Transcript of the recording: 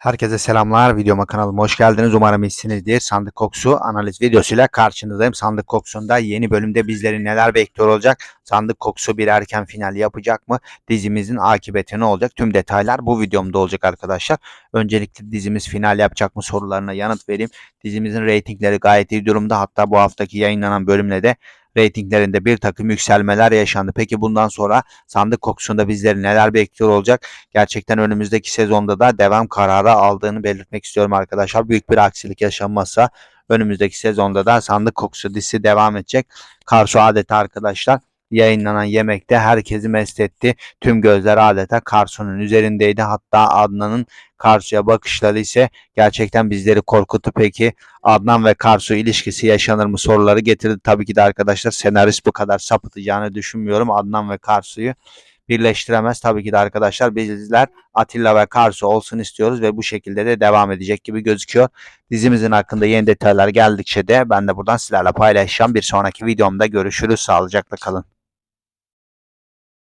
Herkese selamlar. Videoma kanalıma hoş geldiniz. Umarım iyisinizdir. Sandık kokusu analiz videosuyla karşınızdayım. Sandık kokusunda yeni bölümde bizleri neler bekliyor olacak? Sandık kokusu bir erken final yapacak mı? Dizimizin akıbeti ne olacak? Tüm detaylar bu videomda olacak arkadaşlar. Öncelikle dizimiz final yapacak mı sorularına yanıt vereyim. Dizimizin reytingleri gayet iyi durumda. Hatta bu haftaki yayınlanan bölümle de reytinglerinde bir takım yükselmeler yaşandı. Peki bundan sonra sandık kokusunda bizleri neler bekliyor olacak? Gerçekten önümüzdeki sezonda da devam kararı aldığını belirtmek istiyorum arkadaşlar. Büyük bir aksilik yaşanmazsa önümüzdeki sezonda da sandık kokusu dizisi devam edecek. Karsu adeta arkadaşlar yayınlanan yemekte herkesi mest etti. Tüm gözler adeta Karsu'nun üzerindeydi. Hatta Adnan'ın Karsu'ya bakışları ise gerçekten bizleri korkuttu. Peki Adnan ve Karsu ilişkisi yaşanır mı soruları getirdi. Tabii ki de arkadaşlar senarist bu kadar sapıtacağını düşünmüyorum. Adnan ve Karsu'yu birleştiremez. Tabii ki de arkadaşlar bizler Atilla ve Karsu olsun istiyoruz ve bu şekilde de devam edecek gibi gözüküyor. Dizimizin hakkında yeni detaylar geldikçe de ben de buradan sizlerle paylaşacağım. Bir sonraki videomda görüşürüz. Sağlıcakla kalın.